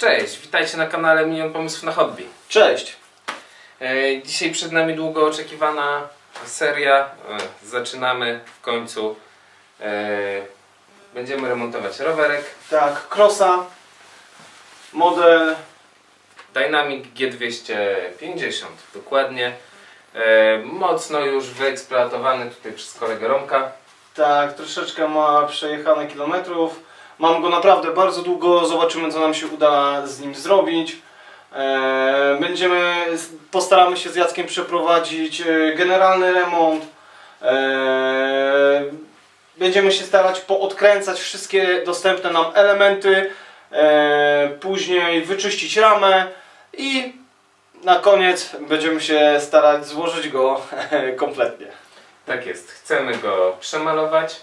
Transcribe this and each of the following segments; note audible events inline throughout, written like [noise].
Cześć, witajcie na kanale Milion Pomysłów na Hobby. Cześć! E, Dzisiaj przed nami długo oczekiwana seria. E, Zaczynamy w końcu. E, Będziemy remontować rowerek Tak, Crossa, model, Dynamic G250 dokładnie. E, Mocno już wyeksploatowany tutaj przez kolegę Romka. tak, troszeczkę ma przejechane kilometrów. Mam go naprawdę bardzo długo, zobaczymy co nam się uda z nim zrobić. E, Będziemy, postaramy się z Jackiem przeprowadzić e, generalny remont. E, Będziemy się starać poodkręcać wszystkie dostępne nam elementy, później wyczyścić ramę i na koniec będziemy się starać złożyć go [laughs] kompletnie. Tak jest, chcemy go przemalować.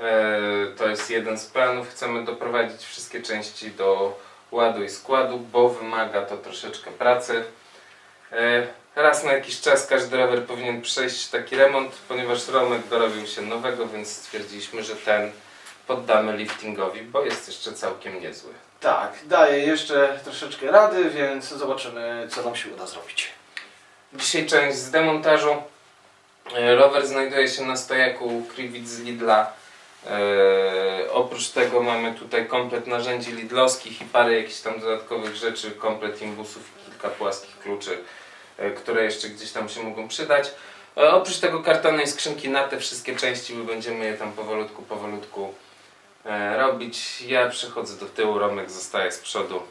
E, To jest jeden z planów. Chcemy doprowadzić wszystkie części do ładu i składu, bo wymaga to troszeczkę pracy. E, Raz na jakiś czas każdy rower powinien przejść taki remont, ponieważ Romek dorobił się nowego, więc stwierdziliśmy, że ten poddamy liftingowi, bo jest jeszcze całkiem niezły. Tak, daję jeszcze troszeczkę rady, więc zobaczymy co nam się uda zrobić. Dzisiaj część z demontażu. E, Rower znajduje się na stojaku Kriwit z Lidla. E, oprócz tego mamy tutaj komplet narzędzi lidlowskich i parę jakichś tam dodatkowych rzeczy, komplet imbusów i kilka płaskich kluczy, e, które jeszcze gdzieś tam się mogą przydać. E, oprócz tego kartonej skrzynki na te wszystkie części, my będziemy je tam powolutku, powolutku e, robić. Ja przechodzę do tyłu, Romek zostaje z przodu.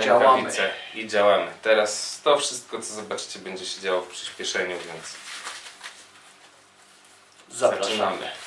Działamy. I działamy. Teraz to wszystko, co zobaczycie, będzie się działo w przyspieszeniu, więc Zapraszamy. zaczynamy.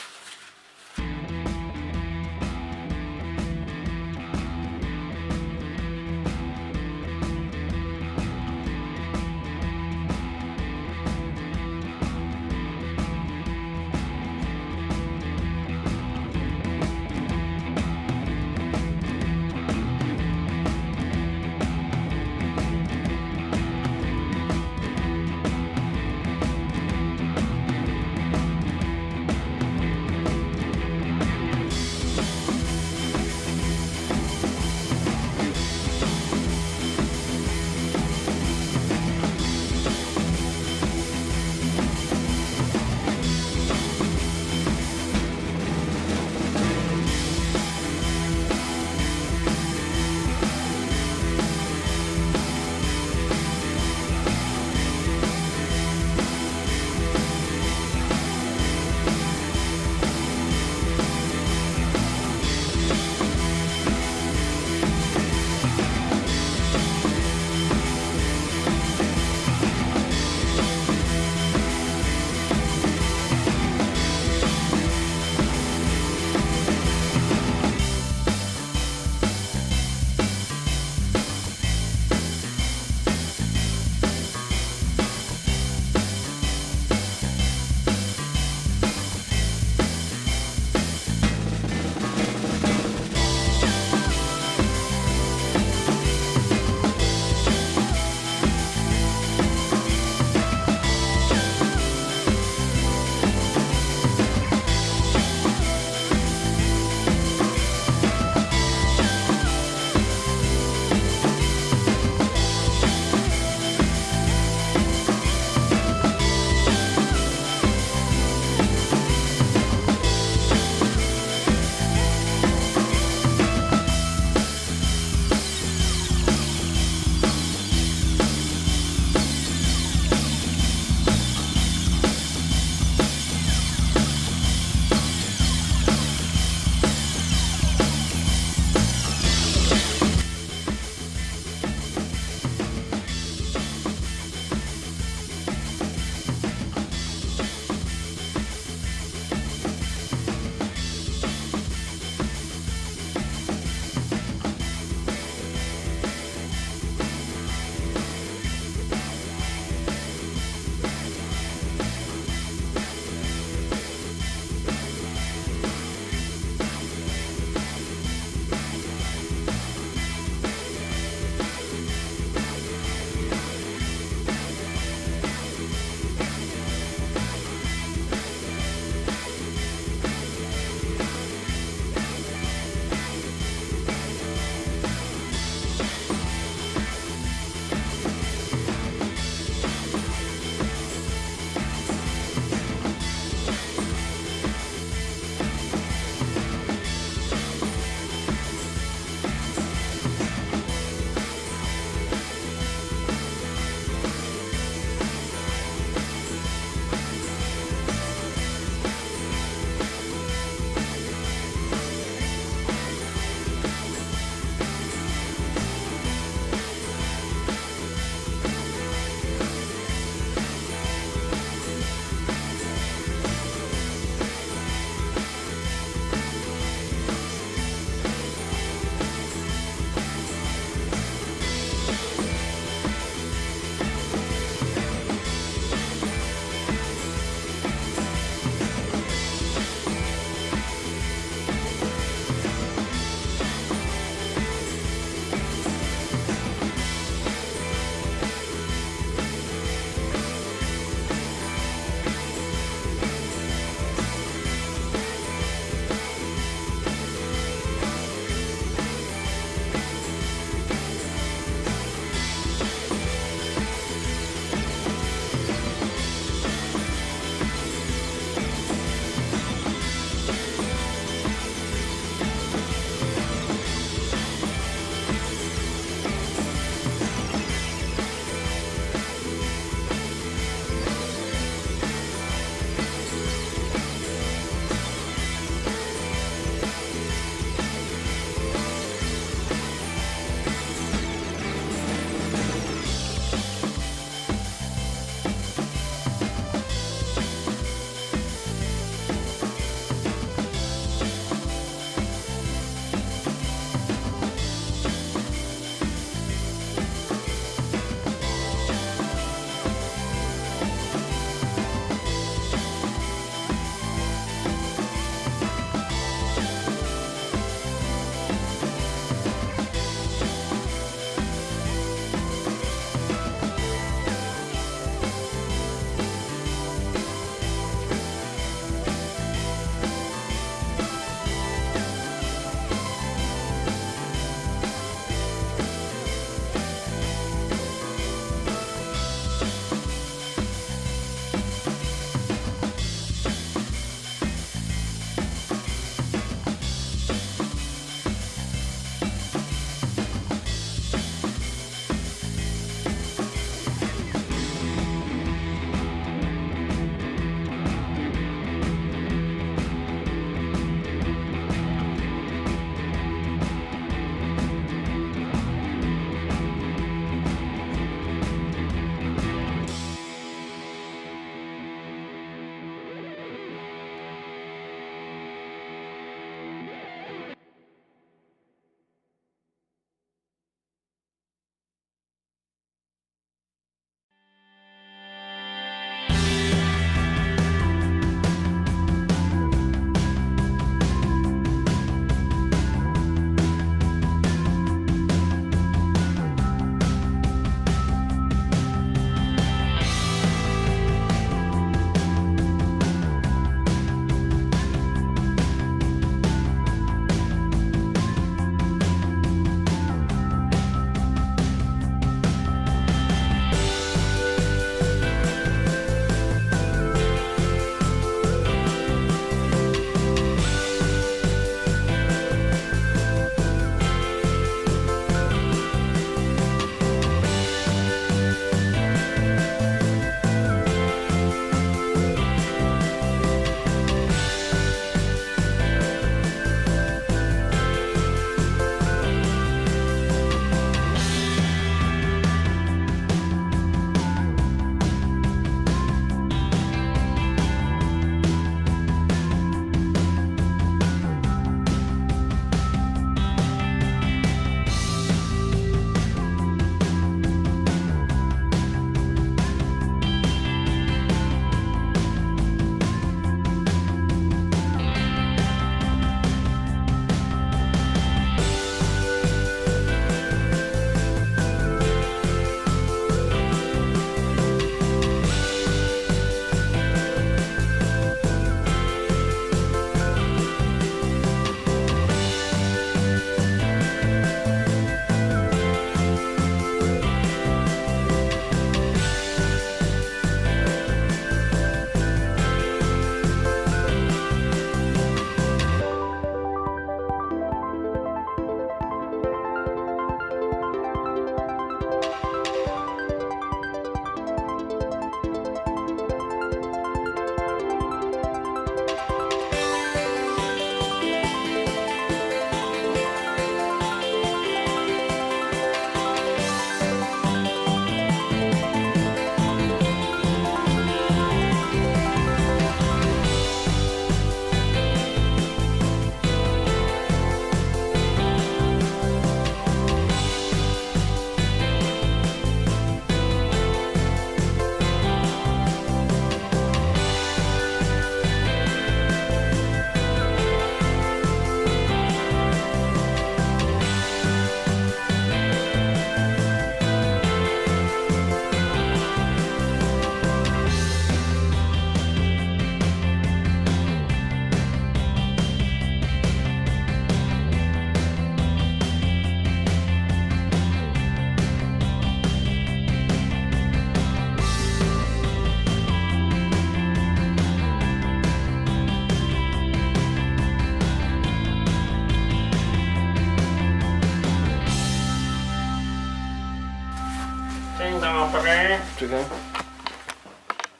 Dobry. Czekaj.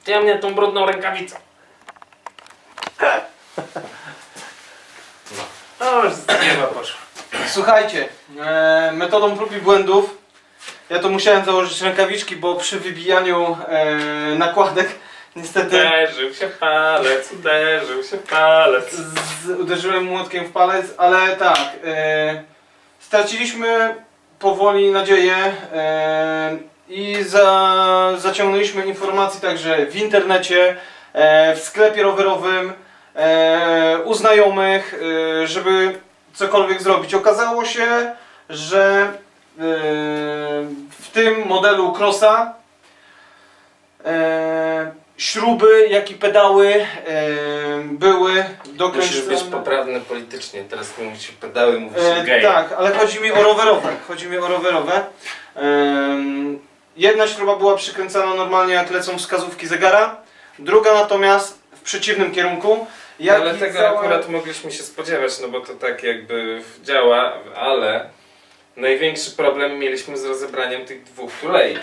Gdzie mnie tą brudną rękawicą? No, już z nieba poszło. Słuchajcie, e, metodą prób i błędów ja to musiałem założyć rękawiczki, bo przy wybijaniu e, nakładek niestety Uderzył się palec, uderzył się palec. z, uderzyłem młotkiem w palec, ale tak, e, straciliśmy powoli nadzieję e, i za, zaciągnęliśmy informacji także w internecie, e, w sklepie rowerowym, e, u znajomych, e, żeby cokolwiek zrobić. Okazało się, że e, w tym modelu Crossa e, śruby, jak i pedały e, były Musisz być dokręcone. poprawny politycznie, teraz nie musisz pedały, mówisz E, gej. tak, ale chodzi mi o rowerowe. Chodzi mi o rowerowe. Em, jedna śruba była przykręcana normalnie jak lecą wskazówki zegara, druga natomiast w przeciwnym kierunku. Jak ale i tego cała- akurat mogliśmy się spodziewać, no bo to tak jakby działa, ale największy problem mieliśmy z rozebraniem tych dwóch tulei.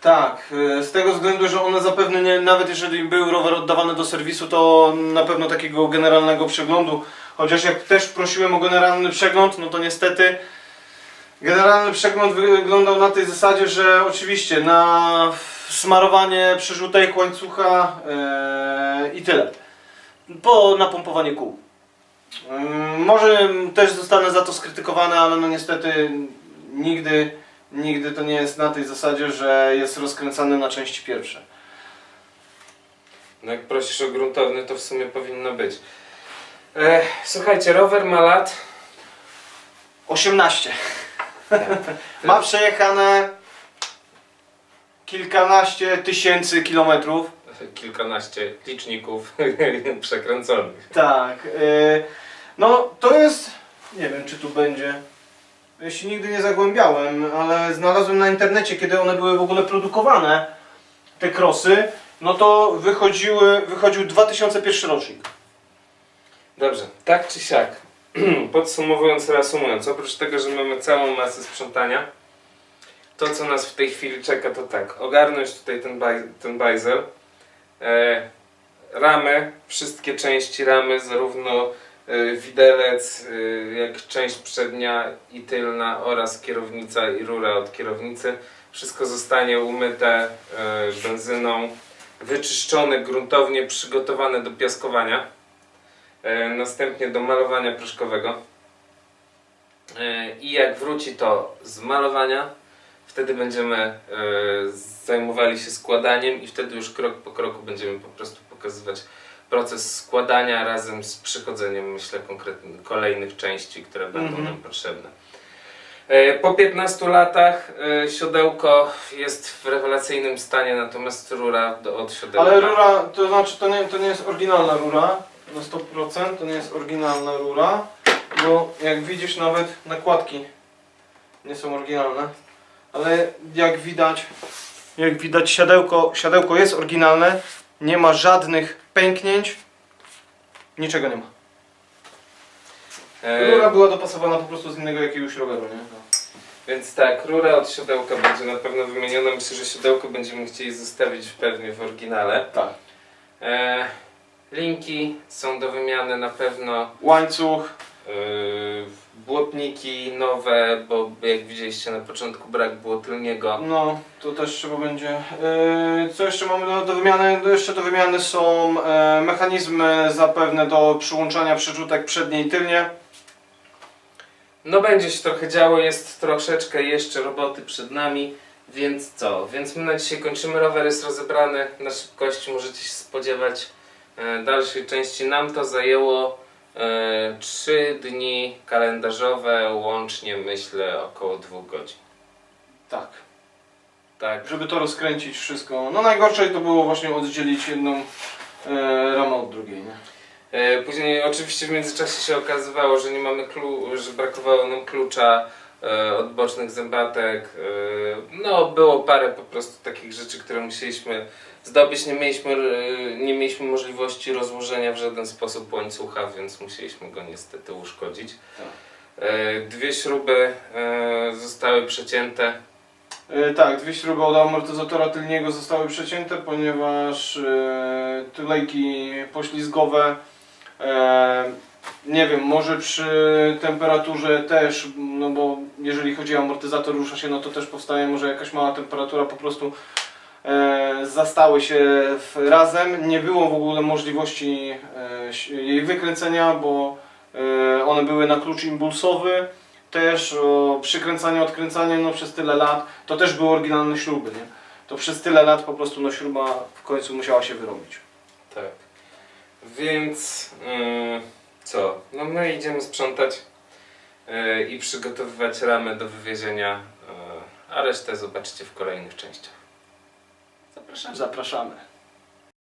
Tak, e, z tego względu, że one zapewne nie, nawet jeżeli był rower oddawany do serwisu, to na pewno takiego generalnego przeglądu, chociaż jak też prosiłem o generalny przegląd, no to niestety generalny przegląd wyglądał na tej zasadzie, że oczywiście na smarowanie przerzutek łańcucha e, i tyle. Po napompowanie kół. Ym, Może też zostanę za to skrytykowany, ale no niestety nigdy, nigdy to nie jest na tej zasadzie, że jest rozkręcany na części pierwsze. No jak prosisz o gruntowny, to w sumie powinno być. E, słuchajcie, rower ma lat. 18. Ma przejechane kilkanaście tysięcy kilometrów. Kilkanaście liczników [laughs] przekręconych. Tak. y, no to jest. Nie wiem czy tu będzie. Ja się nigdy nie zagłębiałem, ale znalazłem na internecie, kiedy one były w ogóle produkowane, te krosy, no to wychodziły, wychodził 2001 rocznik. Dobrze, tak czy siak. [clears throat] Podsumowując, reasumując, oprócz tego, że mamy całą masę sprzątania, to co nas w tej chwili czeka to tak, ogarnąć tutaj ten, baj, ten bajzel, e, ramy, wszystkie części ramy, zarówno e, widelec, e, jak część przednia i tylna oraz kierownica i rura od kierownicy, wszystko zostanie umyte e, benzyną, wyczyszczone gruntownie, przygotowane do piaskowania. E, następnie do malowania proszkowego. E, I jak wróci to z malowania, wtedy będziemy e, zajmowali się składaniem i wtedy już krok po kroku będziemy po prostu pokazywać proces składania razem z przychodzeniem, myślę, konkretnych kolejnych części, które będą Mhm. nam potrzebne. Po 15 latach siodełko jest w rewelacyjnym stanie, natomiast rura do, od siodełka. Ale rura, to znaczy to nie, to nie jest oryginalna rura, na 100% to nie jest oryginalna rura, bo jak widzisz nawet nakładki nie są oryginalne, ale jak widać, jak widać siadełko, siadełko jest oryginalne, nie ma żadnych pęknięć, niczego nie ma. E, Rura była dopasowana po prostu z innego jakiegoś roweru, nie? No. Więc tak, rura od siodełka będzie na pewno wymieniona. Myślę, że siodełko będziemy chcieli zostawić pewnie w oryginale. Tak. E, linki są do wymiany na pewno. Łańcuch, E, błotniki nowe, bo jak widzieliście na początku brak było tylniego. No, to też trzeba będzie. Yy, co jeszcze mamy do, do wymiany? Jeszcze do wymiany są e, mechanizmy zapewne do przyłączania przerzutek przednie i tylnie. No będzie się trochę działo, jest troszeczkę jeszcze roboty przed nami. Więc co? Więc my na dzisiaj kończymy. Rower jest rozebrany na szybkości. Możecie się spodziewać dalszej części. Nam to zajęło e, 3 dni kalendarzowe, łącznie myślę około 2 godzin. Tak. Tak. Żeby to rozkręcić wszystko. No najgorsze to było właśnie oddzielić jedną e, ramę od drugiej. Nie? E, Później oczywiście w międzyczasie się okazywało, że nie mamy klu, że brakowało nam klucza e, od bocznych zębatek. E, no było parę po prostu takich rzeczy, które musieliśmy zdobyć. Nie mieliśmy, e, nie mieliśmy możliwości rozłożenia w żaden sposób łańcucha, więc musieliśmy go niestety uszkodzić. Tak. E, Dwie śruby e, zostały przecięte. E, tak, dwie śruby od amortyzatora tylniego zostały przecięte, ponieważ e, tulejki poślizgowe e, nie wiem, może przy temperaturze też, no bo jeżeli chodzi o amortyzator rusza się, no to też powstaje może jakaś mała temperatura, po prostu e, zastały się razem. Nie było w ogóle możliwości e, jej wykręcenia, bo e, one były na klucz impulsowy. Też o, przykręcanie, odkręcanie, no przez tyle lat, to też były oryginalne śruby, nie? To przez tyle lat po prostu no śruba w końcu musiała się wyrobić. Tak. Więc yy, co? No my idziemy sprzątać yy, i przygotowywać ramy do wywiezienia, yy, a resztę zobaczycie w kolejnych częściach. Zapraszam. Zapraszamy.